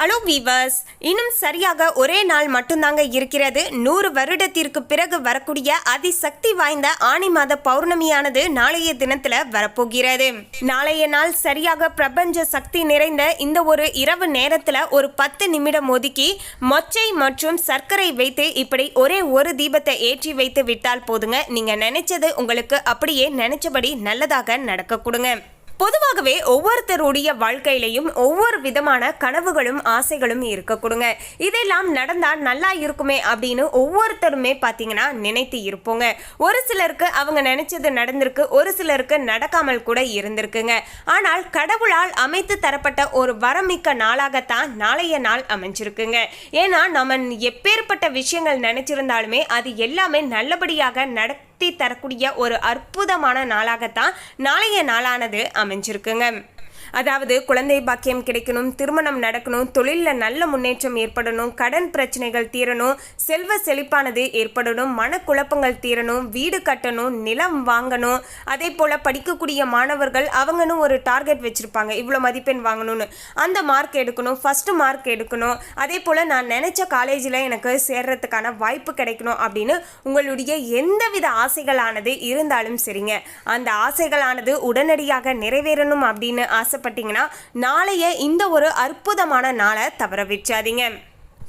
Hello viewers இன்னும் சரியாக ஒரே நாள் மட்டும்தாங்க இருக்கிறது. நூறு வருடத்திற்கு பிறகு வரக்கூடிய அதிசக்தி வாய்ந்த ஆணி மாத பௌர்ணமியானது நாளைய தினத்துல வரப்போகிறது. நாளைய நாள் சரியாக பிரபஞ்ச சக்தி நிறைந்த இந்த ஒரு இரவு நேரத்துல ஒரு பத்து நிமிடம் ஒதுக்கி மொச்சை மற்றும் சர்க்கரை வைத்து இப்படி ஒரே ஒரு தீபத்தை ஏற்றி வைத்து விட்டால் போதுங்க. நீங்க நினைச்சது உங்களுக்கு அப்படியே நினைச்சபடி நல்லதாக நடக்க கொடுங்க. பொதுவாகவே ஒவ்வொருத்தருடைய வாழ்க்கையிலையும் ஒவ்வொரு விதமான கனவுகளும் ஆசைகளும் இருக்க கொடுங்க. இதெல்லாம் நடந்தால் நல்லா இருக்குமே அப்படின்னு ஒவ்வொருத்தருமே பார்த்தீங்கன்னா நினைத்து இருப்போங்க. ஒரு சிலருக்கு அவங்க நினைச்சது நடந்திருக்கு ஒரு சிலருக்கு நடக்காமல் கூட இருந்திருக்குங்க. ஆனால் கடவுளால் அமைத்து தரப்பட்ட ஒரு வரமிக்க நாளாகத்தான் நாளைய நாள் அமைஞ்சிருக்குங்க. ஏன்னா நம்ம எப்பேற்பட்ட விஷயங்கள் நினைச்சிருந்தாலுமே அது எல்லாமே நல்லபடியாக நட நடத்தி தரக்கூடிய ஒரு அற்புதமான நாளாகத்தான் நாளைய நாளானது அமைஞ்சிருக்குங்க. அதாவது குழந்தை பாக்கியம் கிடைக்கணும் திருமணம் நடக்கணும் தொழிலில் நல்ல முன்னேற்றம் ஏற்படணும் கடன் பிரச்சனைகள் தீரணும் செல்வ செழிப்பானது ஏற்படணும் மனக்குழப்பங்கள் தீரணும் வீடு கட்டணும் நிலம் வாங்கணும். அதே போல் படிக்கக்கூடிய மாணவர்கள் அவங்கன்னு ஒரு டார்கெட் வச்சுருப்பாங்க. இவ்வளோ மதிப்பெண் வாங்கணும்னு. அந்த மார்க் எடுக்கணும் ஃபஸ்ட்டு மார்க் எடுக்கணும். அதே போல் நான் நினச்ச காலேஜில் எனக்கு சேர்றதுக்கான வாய்ப்பு கிடைக்கணும் அப்படின்னு உங்களுடைய எந்தவித ஆசைகளானது இருந்தாலும் சரிங்க. அந்த ஆசைகளானது உடனடியாக நிறைவேறணும் அப்படின்னு ஆசை ஆசைப்பட்டீங்கன்னா நாளைய இந்த ஒரு அற்புதமான நாளை தவற விச்சாதீங்க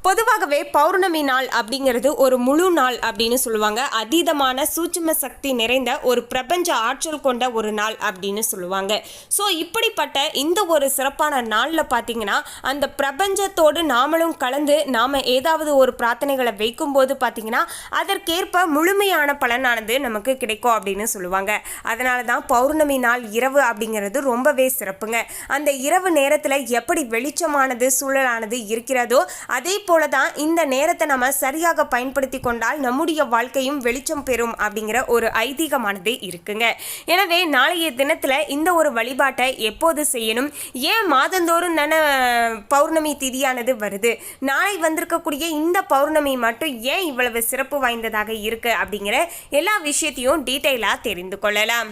பொதுவாகவே பௌர்ணமி நாள் அப்படிங்கிறது ஒரு முழு நாள் அப்படின்னு சொல்லுவாங்க. அதீதமான சூட்சும சக்தி நிறைந்த ஒரு பிரபஞ்ச ஆற்றல் கொண்ட ஒரு நாள் அப்படின்னு சொல்லுவாங்க. ஸோ இப்படிப்பட்ட இந்த ஒரு சிறப்பான நாளில் பார்த்தீங்கன்னா அந்த பிரபஞ்சத்தோடு நாமளும் கலந்து நாம் ஏதாவது ஒரு பிரார்த்தனைகளை வைக்கும்போது பார்த்தீங்கன்னா அதற்கேற்ப முழுமையான பலனானது நமக்கு கிடைக்கும் அப்படின்னு சொல்லுவாங்க. அதனால தான் பௌர்ணமி நாள் இரவு அப்படிங்கிறது ரொம்பவே சிறப்புங்க. அந்த இரவு நேரத்தில் எப்படி வெளிச்சமானது சூழலானது இருக்கிறதோ அதே போல் தான் இந்த நேரத்தை நம்ம சரியாக பயன்படுத்தி கொண்டால் நம்முடைய வாழ்க்கையும் வெளிச்சம் பெறும் அப்படிங்கிற ஒரு ஐதீகமானது இருக்குங்க. எனவே நாளைய தினத்தில் இந்த ஒரு வழிபாட்டை எப்போது செய்யணும்? ஏன் மாதந்தோறும் தானே பௌர்ணமி திதியானது வருது? நாளை வந்திருக்கக்கூடிய இந்த பௌர்ணமி மட்டும் ஏன் இவ்வளவு சிறப்பு வாய்ந்ததாக இருக்குது அப்படிங்கிற எல்லா விஷயத்தையும் டீட்டெயிலாக தெரிந்து கொள்ளலாம்.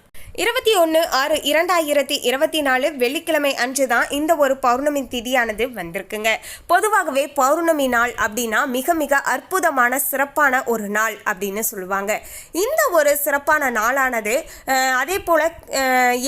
இருபத்தி ஒன்று ஆறு இரண்டாயிரத்தி இருபத்தி நாலு வெள்ளிக்கிழமை அன்று தான் இந்த ஒரு பௌர்ணமி திதியானது வந்திருக்குங்க. பொதுவாகவே பௌர்ணமி நாள் அப்படின்னா மிக மிக அற்புதமான சிறப்பான ஒரு நாள் அப்படின்னு சொல்லுவாங்க. இந்த ஒரு சிறப்பான நாளானது அதே போல்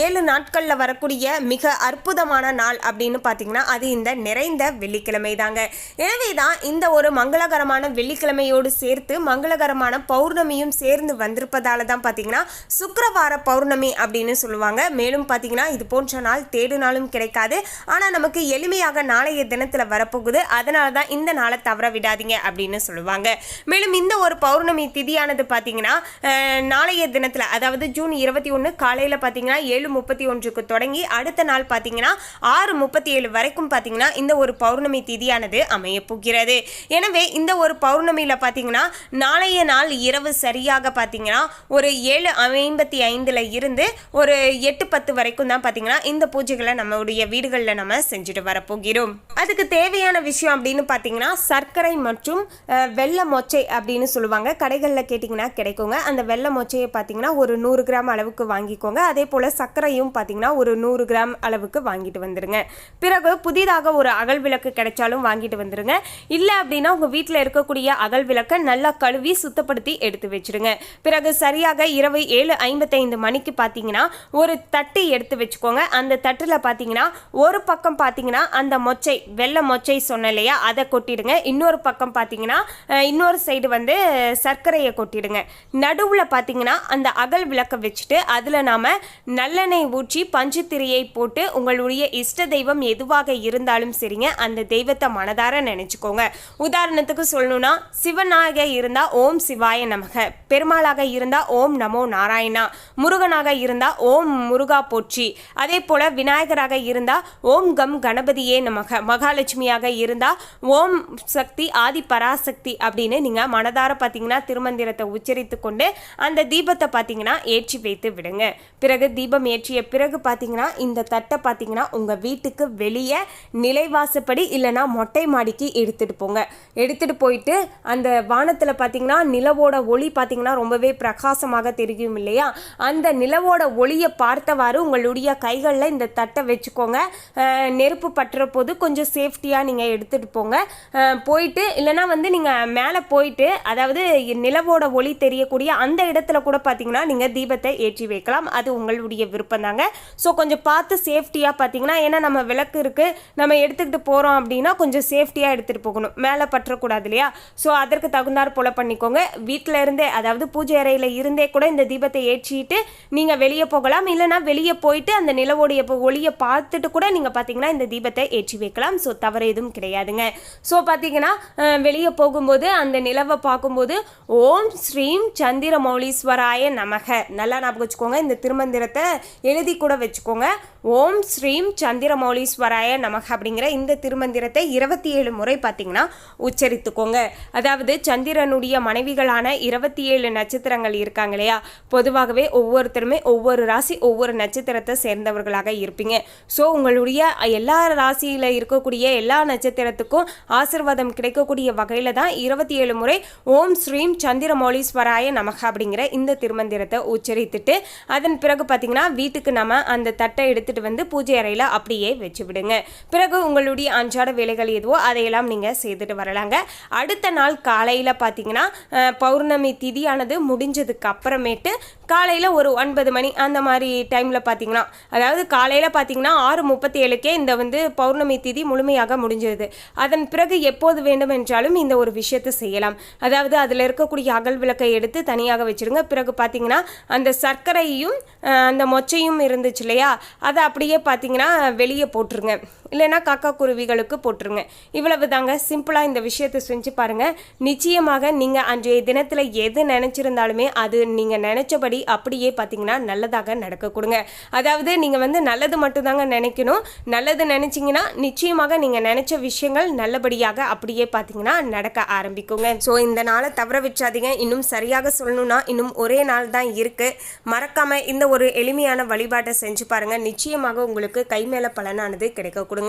ஏழு நாட்களில் வரக்கூடிய மிக அற்புதமான நாள் அப்படின்னு பார்த்தீங்கன்னா அது இந்த நிறைந்த வெள்ளிக்கிழமை தாங்க எனவே தான் இந்த ஒரு மங்களகரமான வெள்ளிக்கிழமையோடு சேர்த்து மங்களகரமான பௌர்ணமியும் சேர்ந்து வந்திருப்பதால தான் பார்த்தீங்கன்னா சுக்கரவார பௌர்ணமி அப்படின்னு சொல்லுவாங்க. மேலும் பார்த்தீங்கன்னா இது போன்ற நாள் தேடுனாலும் கிடைக்காது. ஆனால் நமக்கு எளிமையாக நாளைய தினத்தில் வரப்போகுது. அதனால தான் இந்த நாளை தவற விடாதீங்க அப்படின்னு சொல்லுவாங்க. மேலும் இந்த ஒரு பௌர்ணமி திதியானது பார்த்தீங்கன்னா நாளைய தினத்தில் அதாவது ஜூன் இருபத்தி ஒன்று காலையில் பார்த்தீங்கன்னா ஏழு முப்பத்தி ஒன்றுக்கு தொடங்கி அடுத்த நாள் பார்த்தீங்கன்னா ஆறு முப்பத்தி ஏழு வரைக்கும் பார்த்தீங்கன்னா இந்த ஒரு பௌர்ணமி திதியானது அமைய போகிறது. எனவே இந்த ஒரு பௌர்ணமியில் பார்த்தீங்கன்னா நாளைய நாள் இரவு சரியாக பார்த்தீங்கன்னா ஒரு ஏழு ஐம்பத்தி ஐந்தில் இருந்து ஒரு எட்டு பத்து வரைக்கும் தான் பார்த்தீங்கன்னா இந்த பூஜைகளை நம்மளுடைய வீடுகளில் நம்ம செஞ்சுட்டு வரப்போகிறோம். அதுக்கு தேவையான விஷயம் அப்படின்னு பார்த்தீங்கன்னா சர்க்கரை மற்றும் வெள்ளை மொச்சை அப்படின்னு சொல்லுவாங்க. கடைகளில் கேட்டிங்கன்னா கிடைக்குங்க. அந்த வெள்ளை மொச்சையை பார்த்தீங்கன்னா ஒரு நூறு கிராம் அளவுக்கு வாங்கிக்கோங்க. அதே போல் சர்க்கரையும் பார்த்தீங்கன்னா ஒரு நூறு கிராம் அளவுக்கு வாங்கிட்டு வந்துடுங்க பிறகு புதிதாக ஒரு அகல் விளக்கு கிடைச்சாலும் வாங்கிட்டு வந்துடுங்க இல்லை அப்படின்னா உங்கள் வீட்டில் இருக்கக்கூடிய அகல் விளக்கை நல்லா கழுவி சுத்தப்படுத்தி எடுத்து வச்சிடுங்க பிறகு சரியாக இரவு ஏழு ஐம்பத்தைந்து மணிக்கு பார்த்து பார்த்தீங்கன்னா ஒரு தட்டு எடுத்து வச்சுக்கோங்க. அந்த தட்டில் பார்த்தீங்கன்னா ஒரு பக்கம் பார்த்தீங்கன்னா அந்த மொச்சை வெள்ளை மொச்சை சொன்ன இல்லையா? அதை கொட்டிடுங்க. இன்னொரு பக்கம் பார்த்தீங்கன்னா இன்னொரு சைடு வந்து சர்க்கரையை கொட்டிடுங்க. நடுவில் பார்த்தீங்கன்னா அந்த அகல் விளக்கை வச்சுட்டு அதில் நாம் நல்லெண்ணெய் ஊற்றி பஞ்சுத்திரையை போட்டு உங்களுடைய இஷ்ட தெய்வம் எதுவாக இருந்தாலும் சரிங்க அந்த தெய்வத்தை மனதார நினச்சிக்கோங்க. உதாரணத்துக்கு சொல்லணும்னா சிவனாக இருந்தால் ஓம் சிவாய நமக. பெருமாளாக இருந்தால் ஓம் நமோ நாராயணா. முருகனாக இருந்தால் ஓம் முருகா போற்றி. அதே போல விநாயகராக இருந்தால் ஓம் கம் கணபதியே நமக. மகாலட்சுமியாக இருந்தால் ஓம் சக்தி ஆதி பராசக்தி அப்படின்னு நீங்க மனதார பார்த்தீங்கன்னா திருமந்திரத்தை உச்சரித்து கொண்டு அந்த தீபத்தை பார்த்தீங்கன்னா ஏற்றி வைத்து விடுங்க. பிறகு தீபம் ஏற்றிய பிறகு பார்த்தீங்கன்னா இந்த தட்டை பார்த்தீங்கன்னா உங்கள் வீட்டுக்கு வெளியே நிலைவாசப்படி இல்லைன்னா மொட்டை மாடிக்கு எடுத்துகிட்டு போங்க. எடுத்துகிட்டு போயிட்டு அந்த வானத்தில் பார்த்தீங்கன்னா நிலவோட ஒளி பார்த்தீங்கன்னா ரொம்பவே பிரகாசமாக தெரியும் இல்லையா? அந்த நிலவோட ஒளியை பார்த்தவாறு உங்களுடைய கைகளில் இந்த தட்டை வச்சுக்கோங்க. நெருப்பு பற்ற போது கொஞ்சம் சேஃப்டியாக நீங்கள் எடுத்துகிட்டு போங்க. போயிட்டு இல்லைன்னா வந்து நீங்கள் மேலே போயிட்டு அதாவது நிலவோட ஒளி தெரியக்கூடிய அந்த இடத்துல கூட பார்த்தீங்கன்னா நீங்கள் தீபத்தை ஏற்றி வைக்கலாம். அது உங்களுடைய விருப்பம் தாங்க. ஸோ கொஞ்சம் பார்த்து சேஃப்டியாக பார்த்தீங்கன்னா ஏன்னா நம்ம விளக்கு இருக்குது நம்ம எடுத்துக்கிட்டு போகிறோம் அப்படின்னா கொஞ்சம் சேஃப்டியாக எடுத்துகிட்டு போகணும். மேலே பற்றக்கூடாது இல்லையா? ஸோ அதற்கு தகுந்தாற் போல பண்ணிக்கோங்க. வீட்டில் இருந்தே அதாவது பூஜை அறையில் இருந்தே கூட இந்த தீபத்தை ஏற்றிட்டு நீங்கள் வெளியே போகலாம். இல்லைன்னா வெளியே போயிட்டு அந்த நிலவோடைய ஒளியை பார்த்துட்டு கூட நீங்கள் பார்த்தீங்கன்னா இந்த தீபத்தை ஏற்றி வைக்கலாம். ஸோ தவறு எதுவும் கிடையாதுங்க. ஸோ பார்த்தீங்கன்னா வெளியே போகும்போது அந்த நிலவை பார்க்கும்போது ஓம் ஸ்ரீம் சந்திர மௌலீஸ்வராய நமக. நல்லா ஞாபகம் வச்சுக்கோங்க. இந்த திருமந்திரத்தை எழுதி கூட வச்சுக்கோங்க. ஓம் ஸ்ரீம் சந்திரமௌலீஸ்வராய நமக அப்படிங்கிற இந்த திருமந்திரத்தை இருபத்தி ஏழு முறை பார்த்தீங்கன்னா உச்சரித்துக்கோங்க. அதாவது சந்திரனுடைய மனைவிகளான இருபத்தி ஏழு நட்சத்திரங்கள் இருக்காங்க இல்லையா? பொதுவாகவே ஒவ்வொருத்தருமே ஒவ்வொரு ராசி ஒவ்வொரு நட்சத்திரத்தை சேர்ந்தவர்களாக இருப்பீங்க. ஸோ உங்களுடைய எல்லா ராசியில் இருக்கக்கூடிய எல்லா நட்சத்திரத்துக்கும் ஆசிர்வாதம் கிடைக்கக்கூடிய வகையில் தான் இருபத்தி ஏழு முறை ஓம் ஸ்ரீம் சந்திரமௌலீஸ்வராய நமக அப்படிங்கிற இந்த திருமந்திரத்தை உச்சரித்துட்டு அதன் பிறகு பார்த்தீங்கன்னா வீட்டுக்கு நம்ம அந்த தட்டை எடுத்து எடுத்துட்டு வந்து பூஜை அறையில் அப்படியே வச்சு விடுங்க. பிறகு உங்களுடைய அன்றாட வேலைகள் எதுவோ அதையெல்லாம் நீங்கள் செய்துட்டு வரலாங்க. அடுத்த நாள் காலையில் பார்த்தீங்கன்னா பௌர்ணமி திதியானது முடிஞ்சதுக்கு அப்புறமேட்டு காலையில் ஒரு ஒன்பது மணி அந்த மாதிரி டைமில் பார்த்தீங்கன்னா அதாவது காலையில் பார்த்தீங்கன்னா ஆறு முப்பத்தி ஏழுக்கே இந்த வந்து பௌர்ணமி திதி முழுமையாக முடிஞ்சிருது அதன் பிறகு எப்போது வேண்டும் என்றாலும் இந்த ஒரு விஷயத்தை செய்யலாம். அதாவது அதில் இருக்கக்கூடிய அகல் விளக்கை எடுத்து தனியாக வச்சிருங்க. பிறகு பார்த்தீங்கன்னா அந்த சர்க்கரையும் அந்த மொச்சையும் இருந்துச்சு இல்லையா அதை அப்படியே பார்த்தீங்கன்னா வெளியே போட்டுருங்க. இல்லைன்னா காக்கா குருவிகளுக்கு போட்டுருங்க. இவ்வளவு தாங்க சிம்பிளாக இந்த விஷயத்தை செஞ்சு பாருங்கள் நிச்சயமாக நீங்கள் அன்றைய தினத்தில் எது நினச்சிருந்தாலுமே அது நீங்கள் நினச்சபடி அப்படியே பார்த்தீங்கன்னா நல்லதாக நடக்க கொடுங்க. அதாவது நீங்கள் வந்து நல்லது மட்டும்தாங்க நினைக்கணும். நல்லது நினச்சிங்கன்னா நிச்சயமாக நீங்கள் நினச்ச விஷயங்கள் நல்லபடியாக அப்படியே பார்த்தீங்கன்னா நடக்க ஆரம்பிக்குங்க. ஸோ இந்த நாளை தவற வச்சாதீங்க இன்னும் சரியாக சொல்லணும்னா இன்னும் ஒரே நாள் தான் இருக்குது மறக்காமல் இந்த ஒரு எளிமையான வழிபாட்டை செஞ்சு பாருங்கள் நிச்சயமாக உங்களுக்கு கை மேலே பலனானது கிடைக்க கொடுங்க.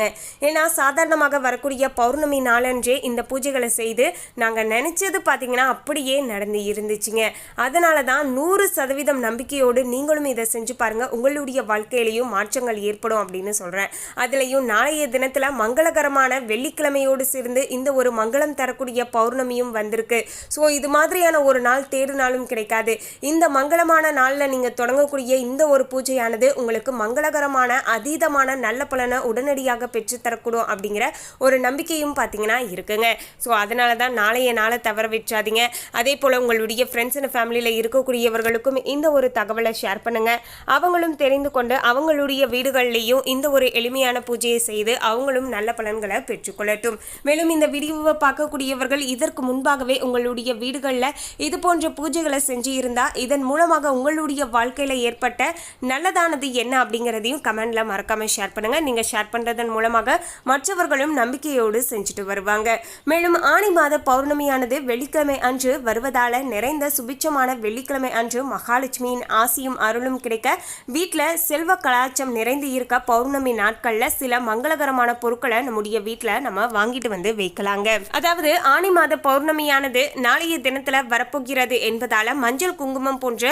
ஏன்னா சாதாரணமாக வரக்கூடிய பௌர்ணமி நாளன்றே இந்த பூஜைகளை செய்து நாங்கள் நினச்சது பார்த்தீங்கன்னா அப்படியே நடந்து இருந்துச்சுங்க. அதனால தான் நூறு சதவீதம் நம்பிக்கையோடு நீங்களும் இதை செஞ்சு பாருங்கள் உங்களுடைய வாழ்க்கையிலையும் மாற்றங்கள் ஏற்படும் அப்படின்னு சொல்கிறேன் அதுலேயும் நாளைய தினத்தில் மங்களகரமான வெள்ளிக்கிழமையோடு சேர்ந்து இந்த ஒரு மங்களம் தரக்கூடிய பௌர்ணமியும் வந்திருக்கு. ஸோ இது மாதிரியான ஒரு நாள் தேடினாலும் கிடைக்காது. இந்த மங்களமான நாளில் நீங்கள் தொடங்கக்கூடிய இந்த ஒரு பூஜையானது உங்களுக்கு மங்களகரமான அதீதமான நல்ல பலனை உடனடியாக பெற்றுத்தரக்கூடும் அப்படிங்கிற ஒரு நம்பிக்கையும் பார்த்தீங்கன்னா இருக்குங்க. ஸோ அதனால தான் நாளைய நாளை தவற வச்சாதீங்க அதே போல் உங்களுடைய ஃப்ரெண்ட்ஸ் அண்ட் ஃபேமிலியில் இருக்கக்கூடியவர்களுக்கும் இந்த ஒரு தகவலை ஷேர் பண்ணுங்க. அவங்களும் தெரிந்து கொண்டு அவங்களுடைய வீடுகள்லேயும் இந்த ஒரு எளிமையான பூஜையை செய்து அவங்களும் நல்ல பலன்களை பெற்றுக்கொள்ளட்டும் மேலும் இந்த வீடியோவை பார்க்கக்கூடியவர்கள் இதற்கு முன்பாகவே உங்களுடைய வீடுகளில் இது போன்ற பூஜைகளை செஞ்சு இருந்தால் இதன் மூலமாக உங்களுடைய வாழ்க்கையில் ஏற்பட்ட நல்லதானது என்ன அப்படிங்கிறதையும் கமெண்ட்ல மறக்காம ஷேர் பண்ணுங்க. நீங்க ஷேர் பண்றதன் மூலமாக மற்றவர்களும் நம்பிக்கையோடு செஞ்சுட்டு வருவாங்க. மேலும் ஆணி மாத பௌர்ணமியானது வெள்ளிக்கிழமை அன்று வருவதால நிறைந்த சுபிட்சமான வெள்ளிக்கிழமை அன்று மகாலட்சுமியின் ஆசியும் அருளும் கிடைக்க வீட்டில் செல்வ கலாச்சம் நிறைந்து இருக்க பௌர்ணமி நாட்களில் சில மங்களகரமான பொருட்களை நம்முடைய வீட்டில் நம்ம வாங்கிட்டு வந்து வைக்கலாங்க. அதாவது ஆணி மாத பௌர்ணமியானது நாளைய தினத்துல வரப்போகிறது என்பதால மஞ்சள் குங்குமம் போன்ற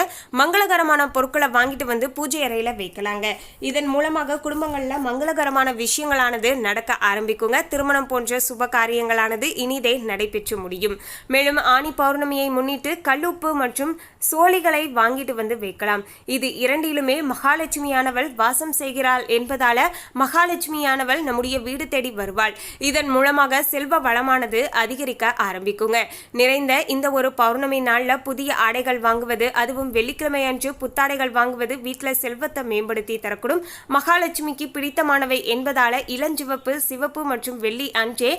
மங்களகரமான பொருட்களை வாங்கிட்டு வந்து பூஜை அறையில வைக்கலாங்க. இதன் மூலமாக குடும்பங்கள்ல மங்களகரமான விஷயம் விஷயங்களானது நடக்க ஆரம்பிக்குங்க. திருமணம் போன்ற சுப காரியங்களானது இனிதே நடைபெற்று முடியும். மேலும் ஆணி பௌர்ணமியை முன்னிட்டு கல்லுப்பு மற்றும் சோழிகளை வாங்கிட்டு வந்து வைக்கலாம். இது இரண்டிலுமே மகாலட்சுமியானவள் வாசம் செய்கிறாள் என்பதால மகாலட்சுமியானவள் நம்முடைய வீடு தேடி வருவாள். இதன் மூலமாக செல்வ வளமானது அதிகரிக்க ஆரம்பிக்குங்க. நிறைந்த இந்த ஒரு பௌர்ணமி நாளில் புதிய ஆடைகள் வாங்குவது அதுவும் வெள்ளிக்கிழமை அன்று புத்தாடைகள் வாங்குவது வீட்டில் செல்வத்தை மேம்படுத்தி தரக்கூடும். மகாலட்சுமிக்கு பிடித்தமானவை என்பதால் வருவதால இளஞ்சிவப்பு சிவப்பு மற்றும் வெள்ளி அன்றே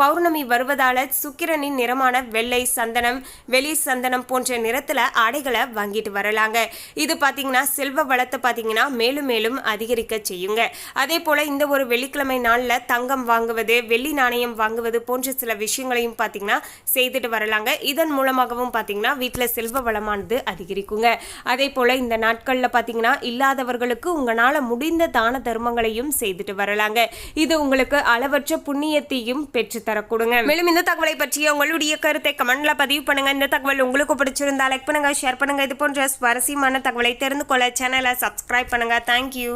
பௌர்ணமி வருவதால சுக்கிரனின் நிறமான வெள்ளை சந்தனம் வெளி சந்தனம் போன்ற நிறத்துல ஆடைகளை வாங்கிட்டு வரலாங்க. இது பாத்தீங்கன்னா செல்வ வளத்தை பாத்தீங்கன்னா மேலும் மேலும் அதிகரிக்க செய்யுங்க. அதே போல இந்த ஒரு வெள்ளிக்கிழமை நாளில் தங்கம் வாங்குவது வெள்ளி நாணயம் வாங்குவது போன்ற சில விஷயங்களையும் பாத்தீங்கன்னா செய்துட்டு வரலாங்க. இதன் மூலமாகவும் பாத்தீங்கன்னா வீட்டில் செல்வ வளமானது அதிகரிக்குங்க. அதே போல இந்த நாட்களில் பாத்தீங்கன்னா இல்லாதவர்களுக்கு உங்களால முடிந்த தான தர்மங்களையும் செய்துட்டு வரலாம் சொல்றாங்க இது உங்களுக்கு அளவற்ற புண்ணியத்தையும் பெற்று தரக்கூடுங்க. மேலும் இந்த தகவலை பற்றிய உங்களுடைய கருத்தை கமெண்ட்ல பதிவு பண்ணுங்க. இந்த தகவல் உங்களுக்கு பிடிச்சிருந்தா லைக் பண்ணுங்க ஷேர் பண்ணுங்க. இது போன்ற சுவாரஸ்யமான தகவலை தெரிந்து கொள்ள சேனலை சப்ஸ்கிரைப் பண்ணுங்க. தேங்க்யூ